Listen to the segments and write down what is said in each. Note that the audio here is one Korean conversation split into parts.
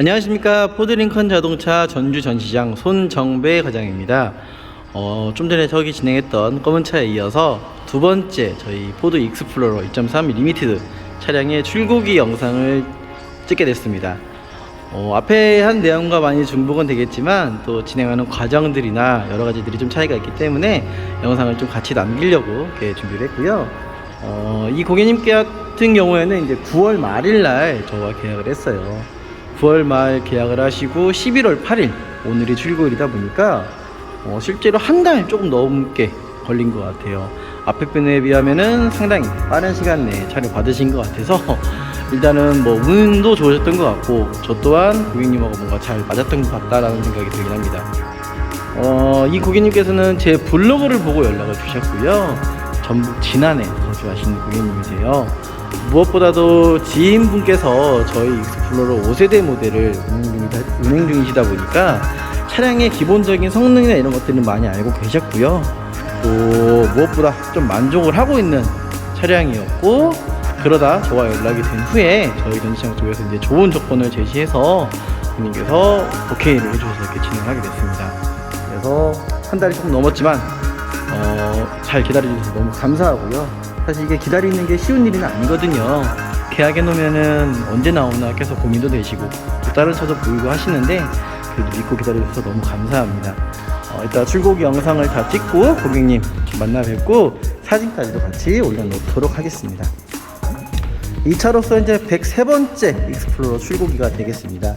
안녕하십니까 포드링컨 자동차 전주 전시장 손정배 과장입니다. 어, 좀 전에 저기 진행했던 검은 차에 이어서 두 번째 저희 포드 익스플로러 2.3 리미티드 차량의 출고기 영상을 찍게 됐습니다. 어, 앞에 한 내용과 많이 중복은 되겠지만 또 진행하는 과정들이나 여러 가지들이 좀 차이가 있기 때문에 영상을 좀 같이 남기려고 이렇게 준비를 했고요. 어, 이 고객님께 같은 경우에는 이제 9월 말일 날 저와 계약을 했어요. 9월 말 계약을 하시고 11월 8일 오늘이 출고일이다 보니까 어, 실제로 한 달 조금 넘게 걸린 것 같아요. 앞에 편에 비하면은 상당히 빠른 시간 내에 차를 받으신 것 같아서 일단은 뭐 운도 좋으셨던 것 같고 저 또한 고객님하고 뭔가 잘 맞았던 것 같다라는 생각이 들긴 합니다. 어, 이 고객님께서는 제 블로그를 보고 연락을 주셨고요. 전북 진안에 거주하시는 고객님이세요. 무엇보다도 지인분께서 저희 익스플로러 5세대 모델을 운행, 운행 중이 시다 보니까 차량의 기본적인 성능이나 이런 것들은 많이 알고 계셨고요. 또 무엇보다 좀 만족을 하고 있는 차량이었고 그러다 저와 연락이 된 후에 저희 전시장 쪽에서 이제 좋은 조건을 제시해서 고객님께서 오케이를 해주셔서 이렇게 진행하게 됐습니다. 그래서 한 달이 조금 넘었지만 어, 잘 기다려주셔서 너무 감사하고요. 사실 이게 기다리는 게 쉬운 일은 아니거든요. 계약해 놓으면은 언제 나오나 계속 고민도 되시고 또 다른 차도 보이고 하시는데 그래도 믿고 기다려주셔서 너무 감사합니다. 어, 이따 출고기 영상을 다 찍고 고객님 만나 뵙고 사진까지도 같이 올려놓도록 하겠습니다. 이 차로서 이제 103번째 익스플로러 출고기가 되겠습니다.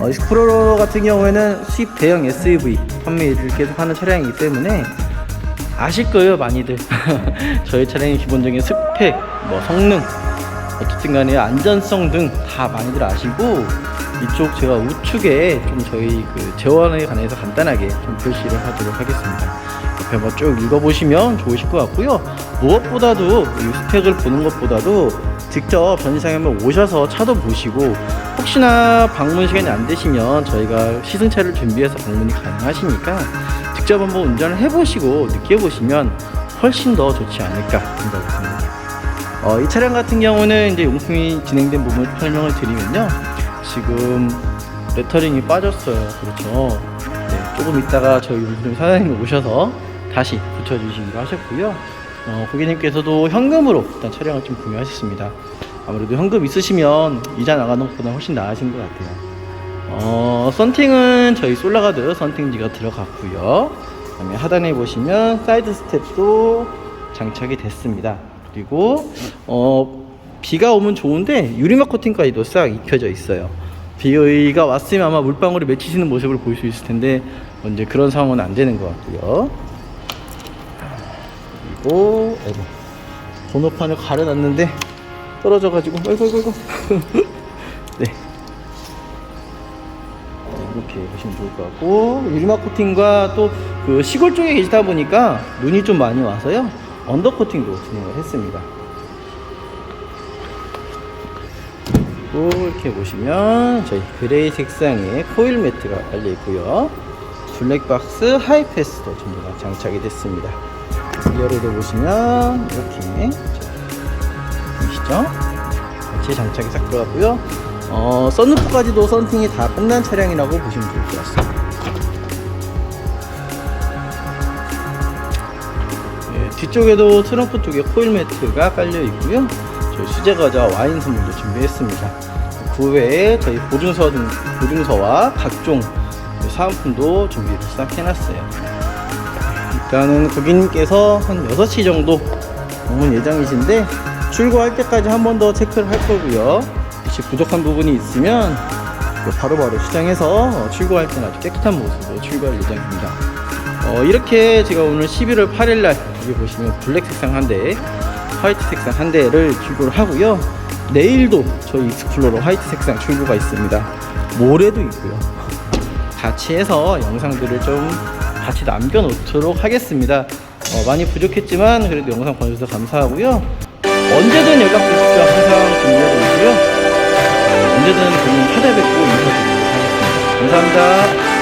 어, 익스플로러 같은 경우에는 수입 대형 SUV 판매를 계속하는 차량이기 때문에 아실 거예요 많이들. 저희 차량의 기본적인 스펙, 뭐 성능 어쨌든 간에 안전성 등 다 많이들 아시고 이쪽 제가 우측에 좀 저희 그 재원에 관해서 간단하게 좀 표시를 하도록 하겠습니다. 옆에 뭐쭉 읽어보시면 좋으실 것 같고요. 무엇보다도 이 스펙을 보는 것보다도 직접 전시장에 한번 오셔서 차도 보시고 혹시나 방문 시간이 안 되시면 저희가 시승차를 준비해서 방문이 가능하시니까 직접 한번 운전을 해보시고 느껴보시면 훨씬 더 좋지 않을까 생각이 듭니다. 어, 이 차량 같은 경우는 이제 용품이 진행된 부분을 설명을 드리면요. 지금 레터링이 빠졌어요. 그렇죠. 네, 조금 있다가 저희 용품 사장님이 오셔서 다시 붙여주시기로 하셨고요. 어, 고객님께서도 현금으로 일단 차량을 좀 구매하셨습니다. 아무래도 현금 있으시면 이자 나가는 것보다 훨씬 나으신 것 같아요. 어, 썬팅은 저희 솔라가드 썬팅지가 들어갔고요. 그다음에 하단에 보시면 사이드 스텝도 장착이 됐습니다. 그리고 어, 비가 오면 좋은데 유리막 코팅까지도 싹 입혀져 있어요. 비가 왔으면 아마 물방울이 맺히시는 모습을 볼 수 있을 텐데 어, 이제 그런 상황은 안 되는 것 같고요. 그리고 번호판을 가려놨는데 떨어져가지고 아이고 아이고 아이고 이렇게 보시면 좋을 것 같고 유리막 코팅과 또 그 시골 쪽에 계시다 보니까 눈이 좀 많이 와서요. 언더 코팅도 진행을 했습니다. 그리고 이렇게 보시면 저희 그레이 색상의 코일 매트가 깔려 있고요. 블랙박스 하이패스도 전부 다 장착이 됐습니다. 이어로도 보시면 이렇게 보이시죠? 같이 장착이 싹 들어갔고요 어, 썬루프까지도 썬팅이 다 끝난 차량이라고 보시면 좋을 것 같습니다. 예, 뒤쪽에도 트렁크 쪽에 코일 매트가 깔려 있고요. 저희 수제 과자 와인 선물도 준비했습니다. 그 외에 저희 보증서 등 보증서와 각종 사은품도 준비를 싹 해놨어요. 일단은 고객님께서 한 6시 정도 오는 예정이신데 출고할 때까지 한 번 더 체크를 할 거고요. 혹시 부족한 부분이 있으면 바로바로 시장에서 출고할 때는 아주 깨끗한 모습으로 출고할 예정입니다. 어, 이렇게 제가 오늘 11월 8일 날 여기 보시면 블랙 색상 한 대, 화이트 색상 한 대를 출고를 하고요. 내일도 저희 익스플로러 화이트 색상 출고가 있습니다. 모레도 있고요. 같이 해서 영상들을 좀 같이 남겨놓도록 하겠습니다. 어, 많이 부족했지만 그래도 영상 봐주셔서 감사하고요. 언제든 연락 주십시오. 항상 준비하고 있고요. 언제든 본인 찾아뵙고 인사드리도록 하겠습니다. 감사합니다.